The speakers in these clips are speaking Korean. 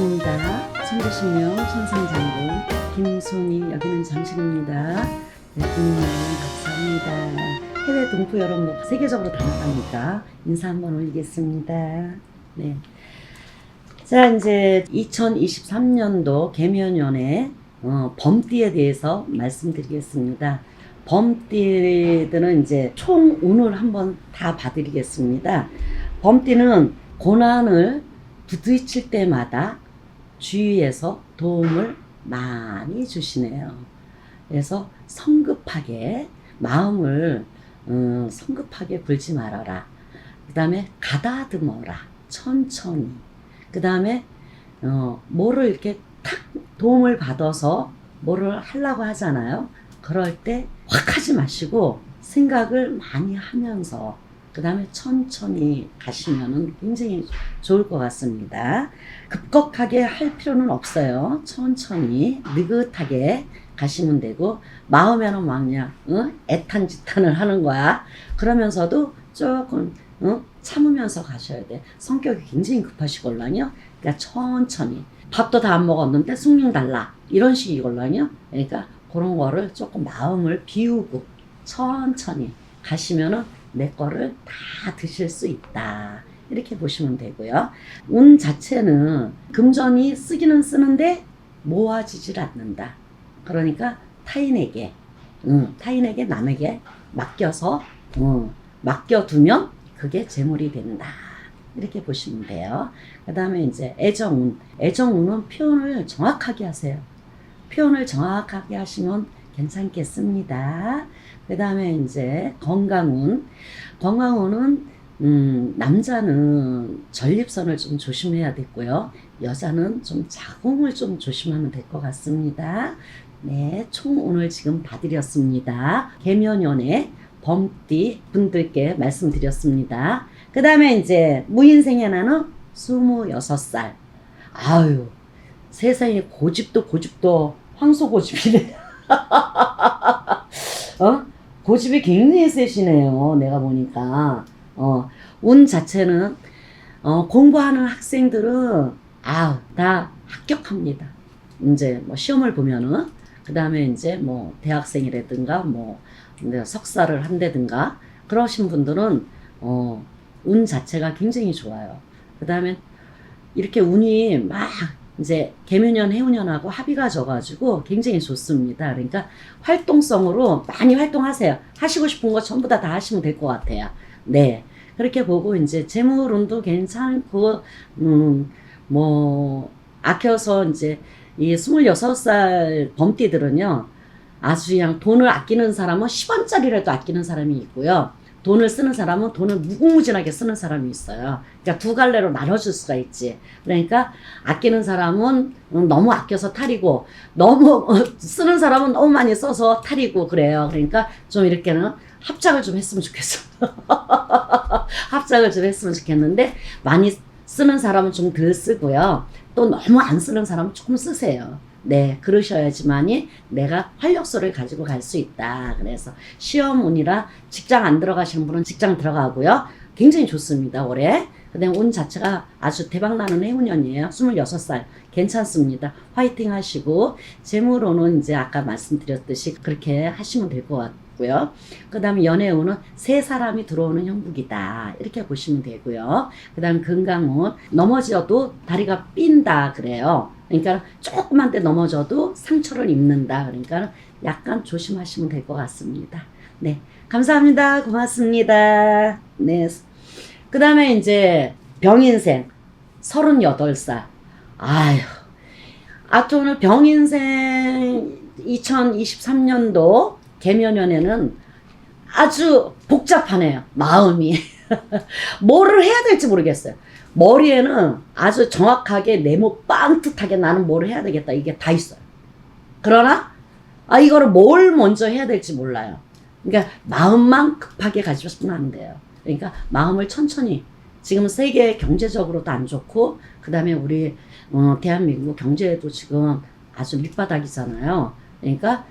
반갑습니다. 천주신명 천상장군 김손이 여기는 장식입니다. 네, 김용 감사합니다. 해외 동포 여러분 세계적으로 다 나가니까 인사 한번 올리겠습니다. 네. 자 이제 2023년도 개면연의 어, 범띠에 대해서 말씀드리겠습니다. 범띠들은 이제 총 운을 한번 다 봐드리겠습니다. 범띠는 고난을 부딪힐 때마다 주위에서 도움을 많이 주시네요. 그래서 성급하게 마음을 음, 성급하게 굴지 말아라. 그 다음에 가다듬어라. 천천히. 그 다음에 어, 뭐를 이렇게 탁 도움을 받아서 뭐를 하려고 하잖아요. 그럴 때 확 하지 마시고 생각을 많이 하면서 그 다음에 천천히 가시면은 굉장히 좋을 것 같습니다. 급격하게 할 필요는 없어요. 천천히 느긋하게 가시면 되고 마음에는 막 그냥 어? 애탄지탄을 하는 거야. 그러면서도 조금 어? 참으면서 가셔야 돼. 성격이 굉장히 급하시걸랑요. 그러니까 천천히 밥도 다 안 먹었는데 숭늉 달라 이런 식이걸랑요. 그러니까 그런 거를 조금 마음을 비우고 천천히 가시면은 내 거를 다 드실 수 있다. 이렇게 보시면 되고요. 운 자체는 금전이 쓰기는 쓰는데 모아지질 않는다. 그러니까 타인에게, 응, 타인에게 남에게 맡겨서, 응, 맡겨두면 그게 재물이 된다. 이렇게 보시면 돼요. 그 다음에 이제 애정운. 애정운은 표현을 정확하게 하세요. 표현을 정확하게 하시면 괜찮겠습니다. 그 다음에 이제 건강운. 건강운은, 음, 남자는 전립선을 좀 조심해야 되고요. 여자는 좀 자궁을 좀 조심하면 될 것 같습니다. 네, 총 오늘 지금 봐드렸습니다. 개면연의 범띠 분들께 말씀드렸습니다. 그 다음에 이제 무인생의 나는 26살. 아유, 세상에 고집도 고집도 황소 고집이네. 어? 고집이 굉장히 세시네요. 내가 보니까. 어, 운 자체는, 어, 공부하는 학생들은, 아우, 다 합격합니다. 이제 뭐 시험을 보면은, 그 다음에 이제 뭐 대학생이라든가 뭐 석사를 한다든가 그러신 분들은, 어, 운 자체가 굉장히 좋아요. 그 다음에 이렇게 운이 막 이제 개묘년, 해운년하고 합의가 져가지고 굉장히 좋습니다. 그러니까 활동성으로 많이 활동하세요. 하시고 싶은 거 전부 다 다 하시면 될 것 같아요. 네. 그렇게 보고 이제 재물운도 괜찮고, 음, 뭐, 아껴서 이제 이 26살 범띠들은요, 아주 그냥 돈을 아끼는 사람은 10원짜리라도 아끼는 사람이 있고요. 돈을 쓰는 사람은 돈을 무궁무진하게 쓰는 사람이 있어요. 그러니까 두 갈래로 나눠줄 수가 있지. 그러니까 아끼는 사람은 음, 너무 아껴서 탈이고 너무 어, 쓰는 사람은 너무 많이 써서 탈이고 그래요. 그러니까 좀 이렇게는 합작을 좀 했으면 좋겠어. 합작을 좀 했으면 좋겠는데 많이 쓰는 사람은 좀 덜 쓰고요. 또 너무 안 쓰는 사람은 조금 쓰세요. 네, 그러셔야지만이 내가 활력소를 가지고 갈 수 있다. 그래서 시험운이라 직장 안 들어가시는 분은 직장 들어가고요. 굉장히 좋습니다, 올해. 그다음에 운 자체가 아주 대박나는 해운년이에요. 26살. 괜찮습니다. 화이팅 하시고, 재물로는 이제 아까 말씀드렸듯이 그렇게 하시면 될 것 같 고요. 그 다음에 연애운은 세 사람이 들어오는 형국이다. 이렇게 보시면 되고요. 그 다음에 건강운, 넘어져도 다리가 삔다. 그래요. 그러니까 조그만 데 넘어져도 상처를 입는다. 그러니까 약간 조심하시면 될 것 같습니다. 네. 감사합니다. 고맙습니다. 네. 그 다음에 이제 병인생 38살. 아휴. 아또 오늘 병인생 2023년도 개면연에는 아주 복잡하네요. 마음이. 뭐를 해야 될지 모르겠어요. 머리에는 아주 정확하게 네모 빵듯하게 나는 뭘 해야 되겠다. 이게 다 있어요. 그러나, 아, 이거를 뭘 먼저 해야 될지 몰라요. 그러니까 마음만 급하게 가지시면 안 돼요. 그러니까 마음을 천천히. 지금 세계 경제적으로도 안 좋고, 그 다음에 우리, 어, 대한민국 경제도 지금 아주 밑바닥이잖아요. 그러니까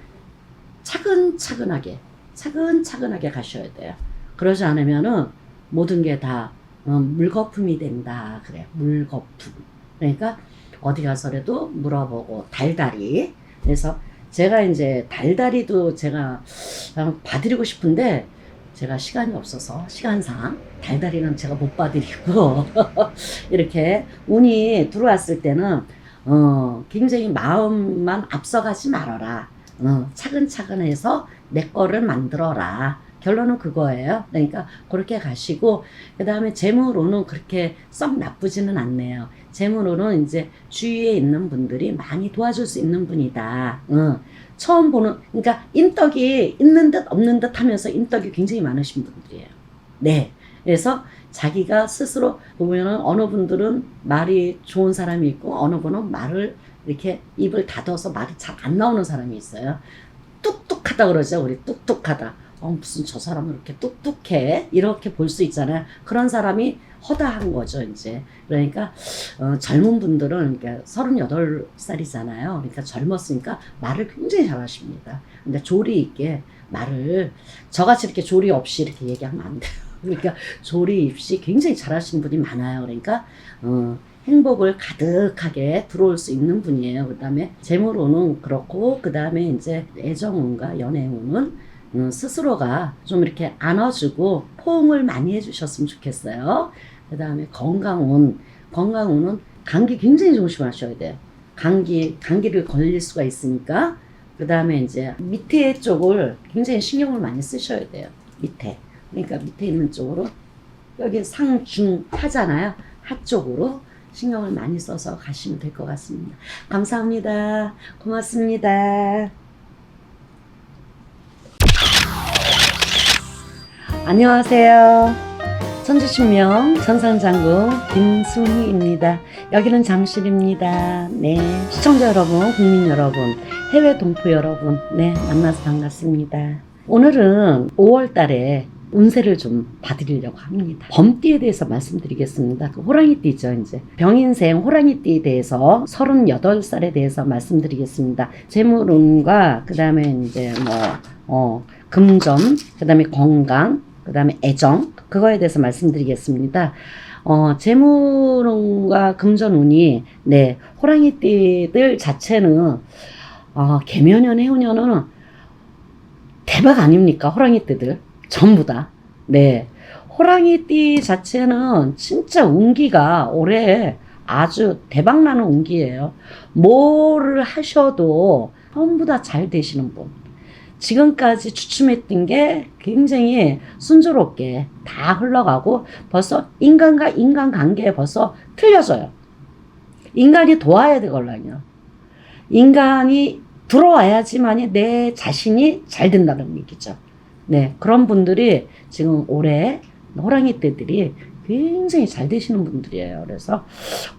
차근차근하게, 차근차근하게 가셔야 돼요. 그러지 않으면은 모든 게다 어, 물거품이 된다. 그래. 물거품. 그러니까 어디 가서라도 물어보고 달달이 그래서 제가 이제 달달이도 제가 봐드리고 싶은데 제가 시간이 없어서 시간상 달달이는 제가 못 봐드리고 이렇게 운이 들어왔을 때는 어 굉장히 마음만 앞서가지 말아라 어, 차근차근 해서 내 거를 만들어라 결론은 그거예요 그러니까 그렇게 가시고 그 다음에 재물로는 그렇게 썩 나쁘지는 않네요 재물로는 이제 주위에 있는 분들이 많이 도와줄 수 있는 분이다 어, 처음 보는 그러니까 인덕이 있는 듯 없는 듯 하면서 인덕이 굉장히 많으신 분들이에요. 네. 그래서 자기가 스스로 보면은 어느 분들은 말이 좋은 사람이 있고 어느 분은 말을 이렇게 입을 닫아서 말이 잘 안 나오는 사람이 있어요. 뚝뚝하다 그러죠. 우리 뚝뚝하다. 어, 무슨 저 사람은 이렇게 뚝뚝해. 이렇게 볼 수 있잖아요. 그런 사람이 허다한 거죠, 이제. 그러니까, 어, 젊은 분들은, 그러니까 38살이잖아요. 그러니까 젊었으니까 말을 굉장히 잘 하십니다. 근데 조리 있게 말을, 저같이 이렇게 조리 없이 이렇게 얘기하면 안 돼요. 그러니까 조리 없이 굉장히 잘 하시는 분이 많아요. 그러니까, 어, 행복을 가득하게 들어올 수 있는 분이에요. 그 다음에 재물운은 그렇고, 그 다음에 이제 애정운과 연애운은 음, 스스로가 좀 이렇게 안아주고 포옹을 많이 해주셨으면 좋겠어요. 그 다음에 건강운, 건강운은 감기 굉장히 조심하셔야 돼요. 감기, 감기를 걸릴 수가 있으니까. 그 다음에 이제 밑에 쪽을 굉장히 신경을 많이 쓰셔야 돼요. 밑에. 그러니까 밑에 있는 쪽으로 여기 상, 중, 하잖아요. 하 쪽으로 신경을 많이 써서 가시면 될 것 같습니다. 감사합니다. 고맙습니다. 안녕하세요. 천주신명 전산장군 김순희입니다. 여기는 잠실입니다. 네. 시청자 여러분, 국민 여러분, 해외 동포 여러분, 네. 만나서 반갑습니다. 오늘은 5월 달에 운세를 좀 봐드리려고 합니다. 범띠에 대해서 말씀드리겠습니다. 그 호랑이띠죠, 이제. 병인생 호랑이띠에 대해서 38살에 대해서 말씀드리겠습니다. 재물운과, 그 다음에 이제 뭐, 어, 금전, 그 다음에 건강, 그 다음에 애정, 그거에 대해서 말씀드리겠습니다. 어, 재물운과 금전운이, 네, 호랑이띠들 자체는, 어, 개면연, 해운년은 대박 아닙니까? 호랑이띠들. 전부 다. 네. 호랑이 띠 자체는 진짜 운기가 올해 아주 대박나는 운기예요. 뭐를 하셔도 전부 다 잘 되시는 분. 지금까지 추춤했던 게 굉장히 순조롭게 다 흘러가고 벌써 인간과 인간 관계에 벌써 틀려져요. 인간이 도와야 되걸랑요. 인간이 들어와야지만이 내 자신이 잘 된다는 얘기죠. 네, 그런 분들이 지금 올해 호랑이 떼들이 굉장히 잘 되시는 분들이에요. 그래서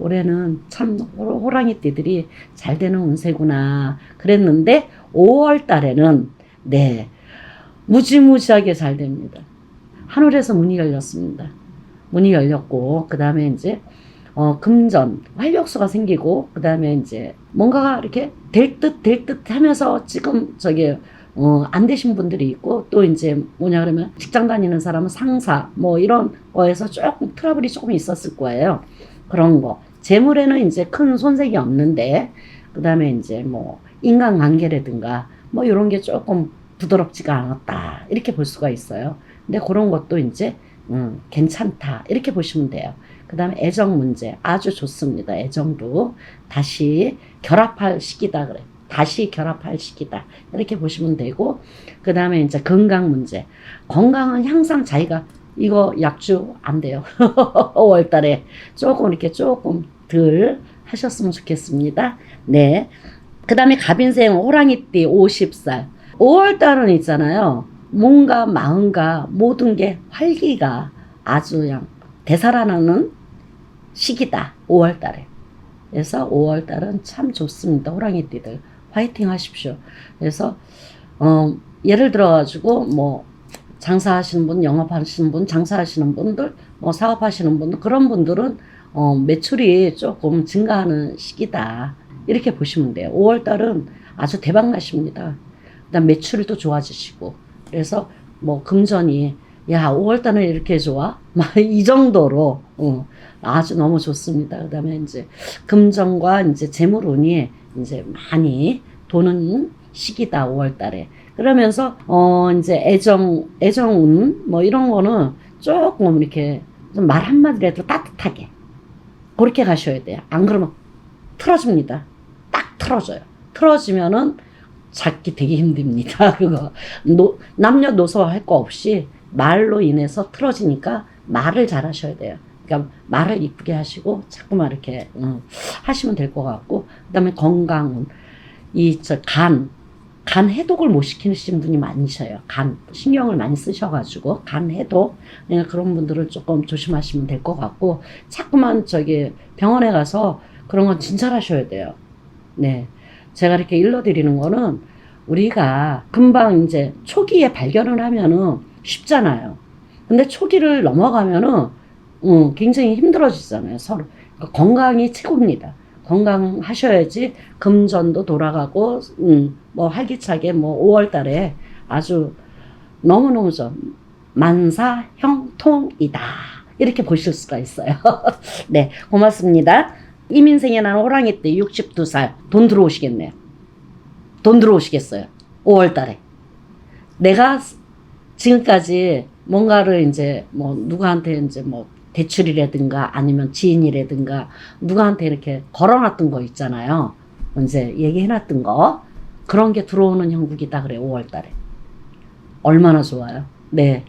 올해는 참 호- 호랑이 띠들이 잘 되는 운세구나 그랬는데 5월 달에는 네 무지무지하게 잘 됩니다. 하늘에서 문이 열렸습니다. 문이 열렸고 그 다음에 이제 어, 금전 활력소가 생기고 그 다음에 이제 뭔가가 이렇게 될 듯 될 듯 하면서 지금 저기 어, 안 되신 분들이 있고 또 이제 뭐냐 그러면 직장 다니는 사람은 상사 뭐 이런 거에서 조금 트러블이 조금 있었을 거예요. 그런 거. 재물에는 이제 큰 손색이 없는데 그다음에 이제 뭐 인간관계라든가 뭐 이런 게 조금 부드럽지가 않았다. 이렇게 볼 수가 있어요. 근데 그런 것도 이제 음, 괜찮다. 이렇게 보시면 돼요. 그 다음에 애정 문제 아주 좋습니다. 애정도 다시 결합할 시기다 그래. 다시 결합할 시기다. 이렇게 보시면 되고, 그 다음에 이제 건강 문제. 건강은 항상 자기가 이거 약주 안 돼요. 5월 달에 조금 이렇게 조금 덜 하셨으면 좋겠습니다. 네. 그 다음에 갑인생 호랑이띠 50살. 5월 달은 있잖아요. 몸과 마음과 모든 게 활기가 아주 그냥 되살아나는 시기다. 5월 달에. 그래서 5월 달은 참 좋습니다. 호랑이띠들. 화이팅 하십시오. 그래서 어 예를 들어 가지고 뭐 장사하시는 분, 영업하시는 분, 장사하시는 분들, 뭐 사업하시는 분들 그런 분들은 어 매출이 조금 증가하는 시기다. 이렇게 보시면 돼요. 5월 달은 아주 대박 나십니다. 그다음 매출도 좋아지시고. 그래서 뭐 금전이 야, 5월 달은 이렇게 좋아? 막 이 정도로, 어, 아주 너무 좋습니다. 그 다음에 이제 금전과 이제 재물 운이 이제 많이 도는 시기다, 5월 달에. 그러면서, 어, 이제 애정, 애정운, 뭐 이런 거는 조금 이렇게 좀말 한마디라도 따뜻하게. 그렇게 가셔야 돼요. 안 그러면 틀어집니다. 딱 틀어져요. 틀어지면은 찾기 되게 힘듭니다. 그거. 노, 남녀노소 할 거 없이 말로 인해서 틀어지니까 말을 잘 하셔야 돼요. 그러니까 말을 이쁘게 하시고 자꾸만 이렇게 음, 하시면 될 것 같고 그다음에 건강은 이저 간, 간 해독을 못 시키신 분이 많으셔요. 간 신경을 많이 쓰셔가지고 간 해독 네, 그런 분들은 조금 조심하시면 될 것 같고 자꾸만 저기 병원에 가서 그런 건 진찰하셔야 돼요. 네, 제가 이렇게 일러드리는 거는 우리가 금방 이제 초기에 발견을 하면은 쉽잖아요. 근데 초기를 넘어가면은 음, 굉장히 힘들어지잖아요. 서로 그러니까 건강이 최고입니다. 건강하셔야지 금전도 돌아가고 음, 뭐 활기차게 뭐 5월 달에 아주 너무너무 좀 만사형통이다 이렇게 보실 수가 있어요. 네, 고맙습니다. 이민생에 나는 호랑이 때 62살 돈 들어오시겠네요. 돈 들어오시겠어요. 5월 달에 내가 지금까지 뭔가를 이제 뭐 누구한테 이제 뭐 대출이라든가 아니면 지인이라든가 누구한테 이렇게 걸어놨던 거 있잖아요. 이제 얘기해놨던 거 그런 게 들어오는 형국이다 그래 5월 달에 얼마나 좋아요. 네.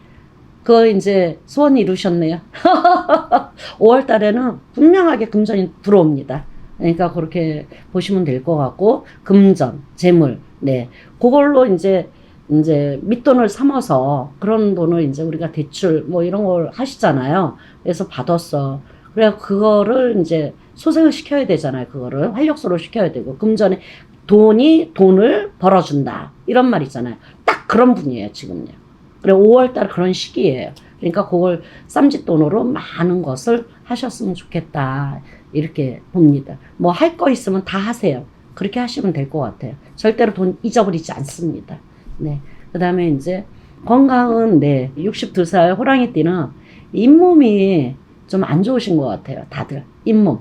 그 이제 소원 이루셨네요. 5월 달에는 분명하게 금전이 들어옵니다. 그러니까 그렇게 보시면 될 것 같고 금전, 재물, 네, 그걸로 이제 이제 밑돈을 삼아서 그런 돈을 이제 우리가 대출 뭐 이런 걸 하시잖아요. 그래서 받았어. 그래 그거를 이제 소생을 시켜야 되잖아요. 그거를 활력소로 시켜야 되고 금전에 돈이 돈을 벌어준다 이런 말 있잖아요. 딱 그런 분이에요 지금요. 그래 5월달 그런 시기예요. 그러니까 그걸 쌈짓돈으로 많은 것을 하셨으면 좋겠다 이렇게 봅니다. 뭐 할 거 있으면 다 하세요. 그렇게 하시면 될 것 같아요. 절대로 돈 잊어버리지 않습니다. 네. 그 다음에 이제 건강은 네 62살 호랑이띠는 잇몸이 좀 안 좋으신 것 같아요. 다들 잇몸.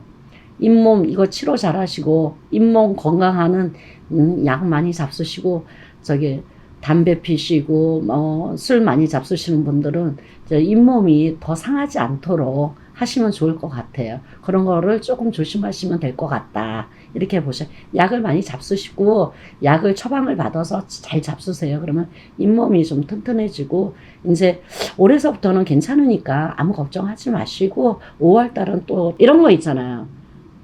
잇몸 이거 치료 잘 하시고 잇몸 건강하는 음, 약 많이 잡수시고 저기 담배 피시고 뭐 술 많이 잡수시는 분들은 저 잇몸이 더 상하지 않도록 하시면 좋을 것 같아요. 그런 거를 조금 조심하시면 될 것 같다. 이렇게 보셔. 약을 많이 잡수시고 약을 처방을 받아서 잘 잡수세요. 그러면 잇몸이 좀 튼튼해지고 이제 올해서부터는 괜찮으니까 아무 걱정하지 마시고 5월 달은 또 이런 거 있잖아요.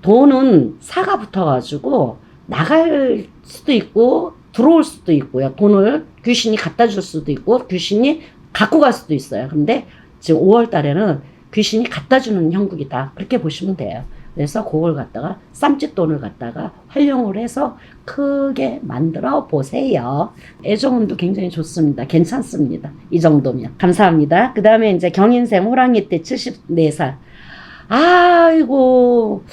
돈은 사가 붙어 가지고 나갈 수도 있고 들어올 수도 있고요. 돈을 귀신이 갖다 줄 수도 있고 귀신이 갖고 갈 수도 있어요. 근데 지금 5월 달에는 귀신이 갖다 주는 형국이다. 그렇게 보시면 돼요. 그래서 그걸 갖다가 쌈짓돈을 갖다가 활용을 해서 크게 만들어 보세요. 애정운도 굉장히 좋습니다. 괜찮습니다. 이 정도면. 감사합니다. 그 다음에 이제 경인생 호랑이 때 74살. 아이고,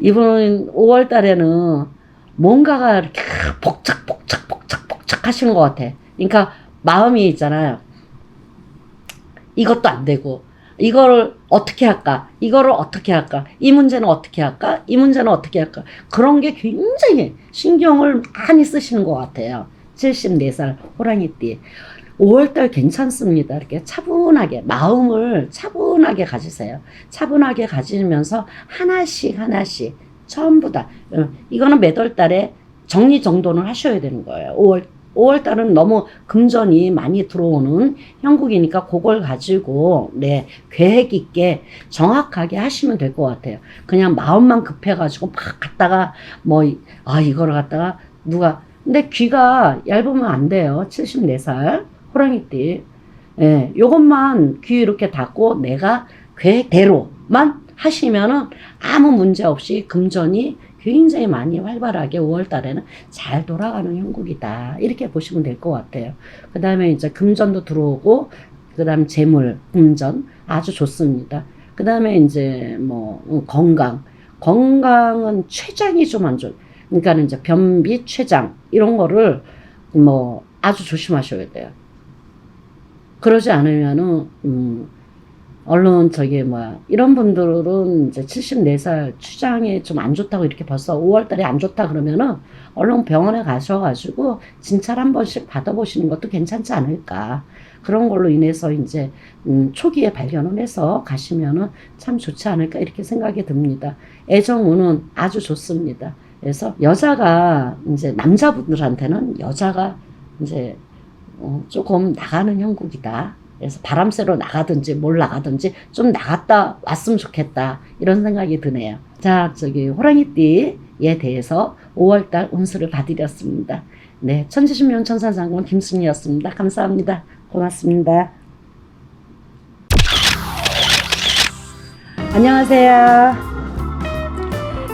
이분 5월 달에는 뭔가가 이렇게 복착, 복착, 복착, 복착 하시는 것 같아. 그러니까 마음이 있잖아요. 이것도 안 되고, 이거를 어떻게 할까? 이거를 어떻게 할까? 이 문제는 어떻게 할까? 이 문제는 어떻게 할까? 그런 게 굉장히 신경을 많이 쓰시는 것 같아요. 74살 호랑이띠. 5월달 괜찮습니다. 이렇게 차분하게, 마음을 차분하게 가지세요. 차분하게 가지면서 하나씩 하나씩, 전부 다. 어, 이거는 매월 달에 정리 정돈을 하셔야 되는 거예요. 5월 5월 달은 너무 금전이 많이 들어오는 형국이니까 그걸 가지고 네 계획 있게 정확하게 하시면 될 것 같아요. 그냥 마음만 급해가지고 막 갔다가 뭐 아 이거를 갖다가 누가 근데 귀가 얇으면 안 돼요. 74살 호랑이띠. 예, 요것만 귀 이렇게 닫고 내가 계획대로만 하시면은 아무 문제 없이 금전이 굉장히 많이 활발하게 5월 달에는 잘 돌아가는 형국이다. 이렇게 보시면 될 것 같아요. 그 다음에 이제 금전도 들어오고, 그 다음 재물, 금전 아주 좋습니다. 그 다음에 이제 뭐 음, 건강. 건강은 췌장이 좀 안 좋. 그러니까 이제 변비, 췌장 이런 거를 뭐 아주 조심하셔야 돼요. 그러지 않으면은 음, 얼른 저기 뭐야 이런 분들은 이제 74살 추장에 좀 안 좋다고 이렇게 벌써 5월달에 안 좋다 그러면은 얼른 병원에 가셔가지고 진찰 한 번씩 받아보시는 것도 괜찮지 않을까 그런 걸로 인해서 이제 음, 초기에 발견을 해서 가시면은 참 좋지 않을까 이렇게 생각이 듭니다. 애정운은 아주 좋습니다. 그래서 여자가 이제 남자분들한테는 여자가 이제 어, 조금 나가는 형국이다. 그래서 바람 쐬러 나가든지 뭘 나가든지 좀 나갔다 왔으면 좋겠다. 이런 생각이 드네요. 자, 저기 호랑이띠에 대해서 5월달 운수를 봐드렸습니다. 네, 천지신명 천사장군 김순이었습니다. 감사합니다. 고맙습니다. 안녕하세요.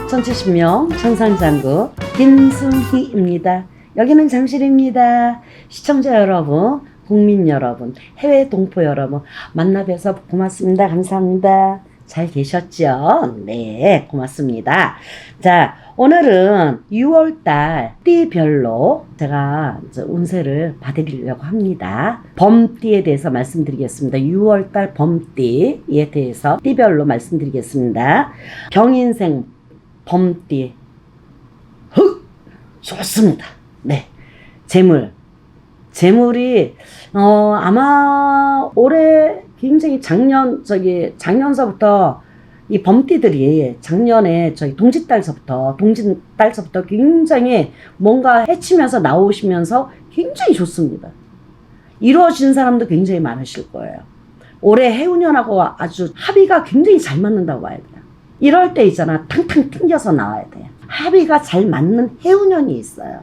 천지신명 천상장구 김순희입니다. 여기는 잠실입니다. 시청자 여러분, 국민 여러분, 해외 동포 여러분 만나 뵈서 고맙습니다. 감사합니다. 잘 계셨죠? 네, 고맙습니다. 자, 오늘은 6월달 띠별로 제가 운세를 봐드리려고 합니다. 범띠에 대해서 말씀드리겠습니다. 6월달 범띠에 대해서 띠별로 말씀드리겠습니다. 경인생 범띠. 흑! 좋습니다. 네. 재물. 재물이, 어, 아마 올해 굉장히 작년, 저기, 작년서부터 이 범띠들이 작년에 저희 동짓달서부터, 동짓달서부터 굉장히 뭔가 해치면서 나오시면서 굉장히 좋습니다. 이루어진 사람도 굉장히 많으실 거예요. 올해 해운년하고 아주 합의가 굉장히 잘 맞는다고 봐야 돼요. 이럴 때 있잖아. 탕탕 튕겨서 나와야 돼요. 합의가 잘 맞는 해운년이 있어요.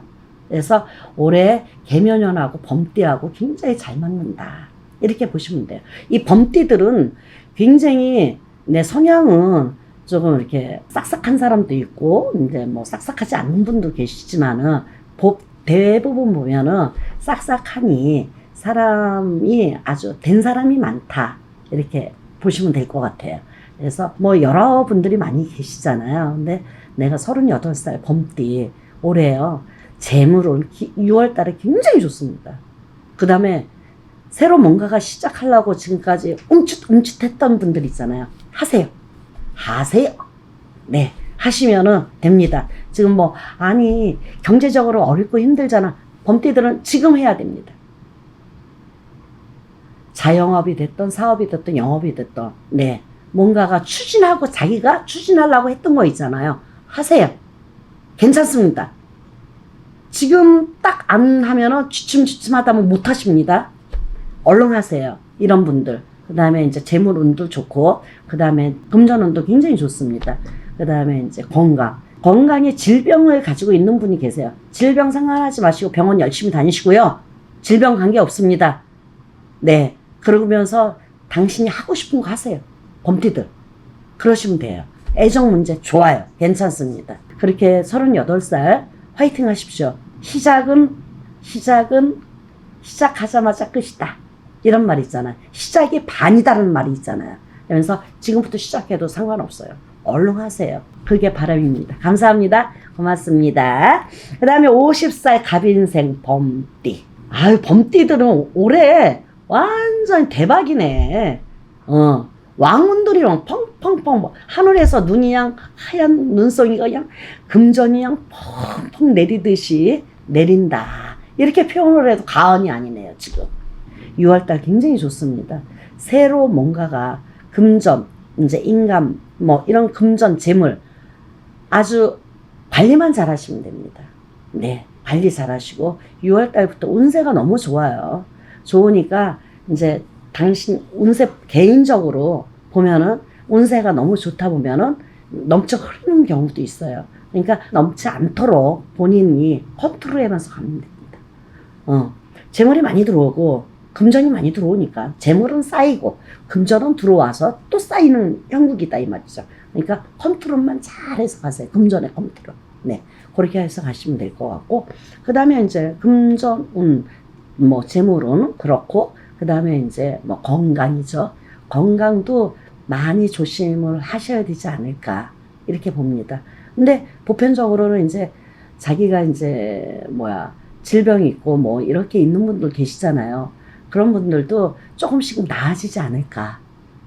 그래서 올해 개면연하고 범띠하고 굉장히 잘 맞는다. 이렇게 보시면 돼요. 이 범띠들은 굉장히 내 성향은 조금 이렇게 싹싹한 사람도 있고 이제 뭐 싹싹하지 않는 분도 계시지만은 보- 대부분 보면은 싹싹하니 사람이 아주 된 사람이 많다 이렇게 보시면 될 것 같아요. 그래서 뭐 여러 분들이 많이 계시잖아요. 근데 내가 38살 범띠 올해요. 재물은 6월 달에 굉장히 좋습니다. 그 다음에 새로 뭔가가 시작하려고 지금까지 움찔움찔했던 분들 있잖아요. 하세요. 하세요. 네. 하시면은 됩니다. 지금 뭐, 아니, 경제적으로 어렵고 힘들잖아. 범띠들은 지금 해야 됩니다. 자영업이 됐던 사업이 됐던 영업이 됐던, 네. 뭔가가 추진하고 자기가 추진하려고 했던 거 있잖아요. 하세요. 괜찮습니다. 지금 딱 안 하면은 주춤주춤하다 면 못 하십니다. 얼른 하세요. 이런 분들. 그 다음에 이제 재물 운도 좋고, 그 다음에 금전 운도 굉장히 좋습니다. 그 다음에 이제 건강. 건강에 질병을 가지고 있는 분이 계세요. 질병 상관하지 마시고 병원 열심히 다니시고요. 질병 관계 없습니다. 네. 그러면서 당신이 하고 싶은 거 하세요. 범띠들. 그러시면 돼요. 애정 문제 좋아요. 괜찮습니다. 그렇게 38살 화이팅 하십시오. 시작은, 시작은 시작하자마자 끝이다. 이런 말 있잖아요. 시작이 반이다는 말이 있잖아요. 그러면서 지금부터 시작해도 상관없어요. 얼른 하세요. 그게 바람입니다. 감사합니다. 고맙습니다. 그 다음에 50살 갑인생 범띠. 아유, 범띠들은 올해 완전 대박이네. 어. 왕운들이 막 펑펑펑 뭐 하늘에서 눈이 양 하얀 눈송이가 그냥 금전이 양 펑펑 내리듯이 내린다. 이렇게 표현을 해도 가언이 아니네요, 지금. 6월달 굉장히 좋습니다. 새로 뭔가가 금전, 이제 인감, 뭐 이런 금전, 재물 아주 관리만 잘 하시면 됩니다. 네, 관리 잘 하시고 6월달부터 운세가 너무 좋아요. 좋으니까 이제 당신 운세 개인적으로 보면은 운세가 너무 좋다 보면은 넘쳐 흐르는 경우도 있어요. 그러니까 넘지 않도록 본인이 컨트롤하면서 가면 됩니다. 어, 재물이 많이 들어오고 금전이 많이 들어오니까 재물은 쌓이고 금전은 들어와서 또 쌓이는 형국이다 이 말이죠. 그러니까 컨트롤만 잘해서 가세요. 금전의 컨트롤. 네, 그렇게 해서 가시면 될 것 같고 그 다음에 이제 금전운 뭐 재물은 그렇고 그 다음에 이제 뭐 건강이죠. 건강도 많이 조심을 하셔야 되지 않을까 이렇게 봅니다. 근데 보편적으로는 이제 자기가 이제 뭐야 질병이 있고 뭐 이렇게 있는 분들 계시잖아요. 그런 분들도 조금씩 나아지지 않을까.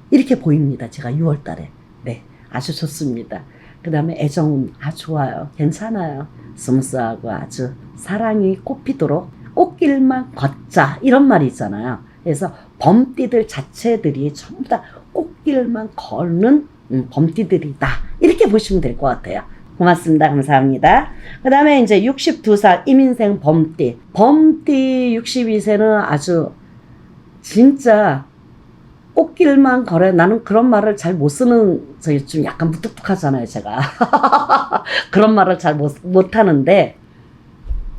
이렇게 보입니다. 제가 6월 달에. 네. 아주 좋습니다. 그 다음에 애정은 아주 좋아요. 괜찮아요. 스무스하고 아주 사랑이 꽃피도록 꽃길만 걷자. 이런 말이 있잖아요. 그래서 범띠들 자체들이 전부 다 꽃길만 걷는 음, 범띠들이다. 이렇게 보시면 될 것 같아요. 고맙습니다. 감사합니다. 그 다음에 이제 62살 이민생 범띠. 범띠 62세는 아주 진짜 꽃길만 걸어. 나는 그런 말을 잘 못 쓰는, 저희 좀 약간 무뚝뚝하잖아요, 제가. 그런 말을 잘 못, 못 하는데,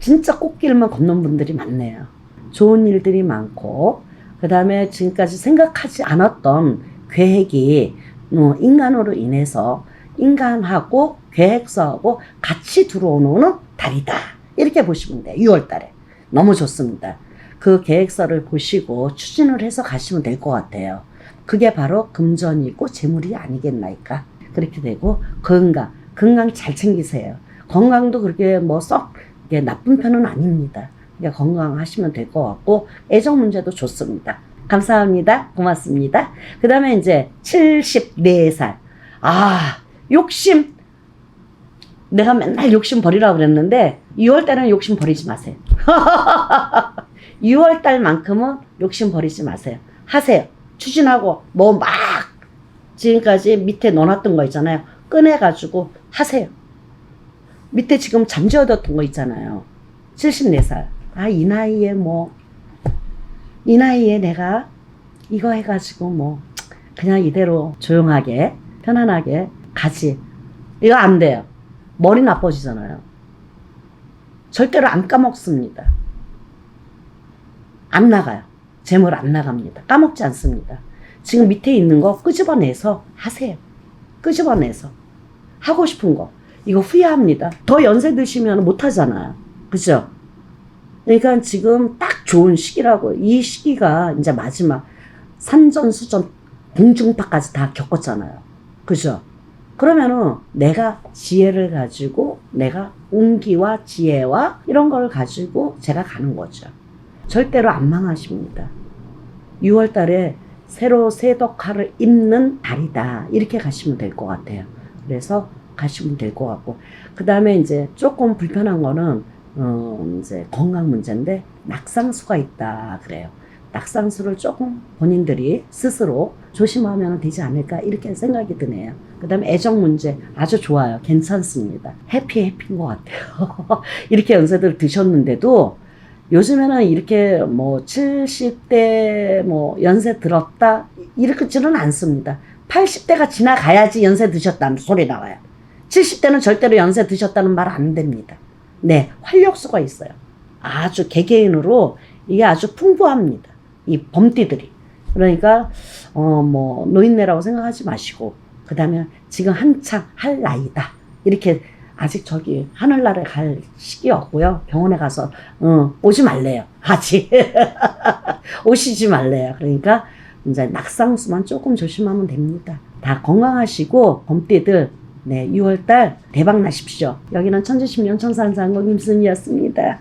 진짜 꽃길만 걷는 분들이 많네요. 좋은 일들이 많고, 그 다음에 지금까지 생각하지 않았던 계획이 어, 인간으로 인해서 인간하고 계획서하고 같이 들어오는 달이다. 이렇게 보시면 돼요. 6월 달에. 너무 좋습니다. 그 계획서를 보시고 추진을 해서 가시면 될 것 같아요. 그게 바로 금전이고 재물이 아니겠나이까. 그렇게 되고 건강, 건강 잘 챙기세요. 건강도 그렇게 뭐 썩 나쁜 편은 아닙니다. 그러니까 건강하시면 될 것 같고 애정 문제도 좋습니다. 감사합니다. 고맙습니다. 그 다음에 이제 74살. 아, 욕심. 내가 맨날 욕심 버리라고 그랬는데 6월 달에는 욕심 버리지 마세요. 6월 달만큼은 욕심 버리지 마세요. 하세요. 추진하고 뭐 막 지금까지 밑에 넣어놨던 거 있잖아요. 꺼내가지고 하세요. 밑에 지금 잠재워뒀던 거 있잖아요. 74살. 아, 이 나이에 뭐, 이 나이에 내가 이거 해가지고 뭐, 그냥 이대로 조용하게, 편안하게 가지. 이거 안 돼요. 머리 나빠지잖아요. 절대로 안 까먹습니다. 안 나가요. 재물 안 나갑니다. 까먹지 않습니다. 지금 밑에 있는 거 끄집어내서 하세요. 끄집어내서. 하고 싶은 거. 이거 후회합니다. 더 연세 드시면 못 하잖아요. 그죠? 그러니까 지금 딱 좋은 시기라고. 이 시기가 이제 마지막 산전수전 공중파까지 다 겪었잖아요. 그죠? 그러면은 내가 지혜를 가지고 내가 운기와 지혜와 이런 걸 가지고 제가 가는 거죠. 절대로 안 망하십니다. 6월 달에 새로 새덕화를 입는 달이다. 이렇게 가시면 될 것 같아요. 그래서 가시면 될 것 같고. 그 다음에 이제 조금 불편한 거는, 어, 이제 건강 문제인데, 낙상수가 있다. 그래요. 낙상수를 조금 본인들이 스스로 조심하면 되지 않을까. 이렇게 생각이 드네요. 그 다음에 애정 문제 아주 좋아요. 괜찮습니다. 해피 해피인 것 같아요. 이렇게 연세들 드셨는데도 요즘에는 이렇게 뭐 70대 뭐 연세 들었다 이렇게지는 않습니다. 80대가 지나가야지 연세 드셨다는 소리 나와요. 70대는 절대로 연세 드셨다는 말 안 됩니다. 네, 활력소가 있어요. 아주 개개인으로 이게 아주 풍부합니다. 이 범띠들이. 그러니까 어 뭐 노인네라고 생각하지 마시고 그다음에 지금 한창 할 나이다. 이렇게 아직 저기 하늘나라에 갈 시기였고요. 병원에 가서 어, 오지 말래요. 아직 오시지 말래요. 그러니까 이제 낙상수만 조금 조심하면 됩니다. 다 건강하시고 범띠들 네 6월달 대박 나십시오. 여기는 천지신명 천산장군 김순이었습니다.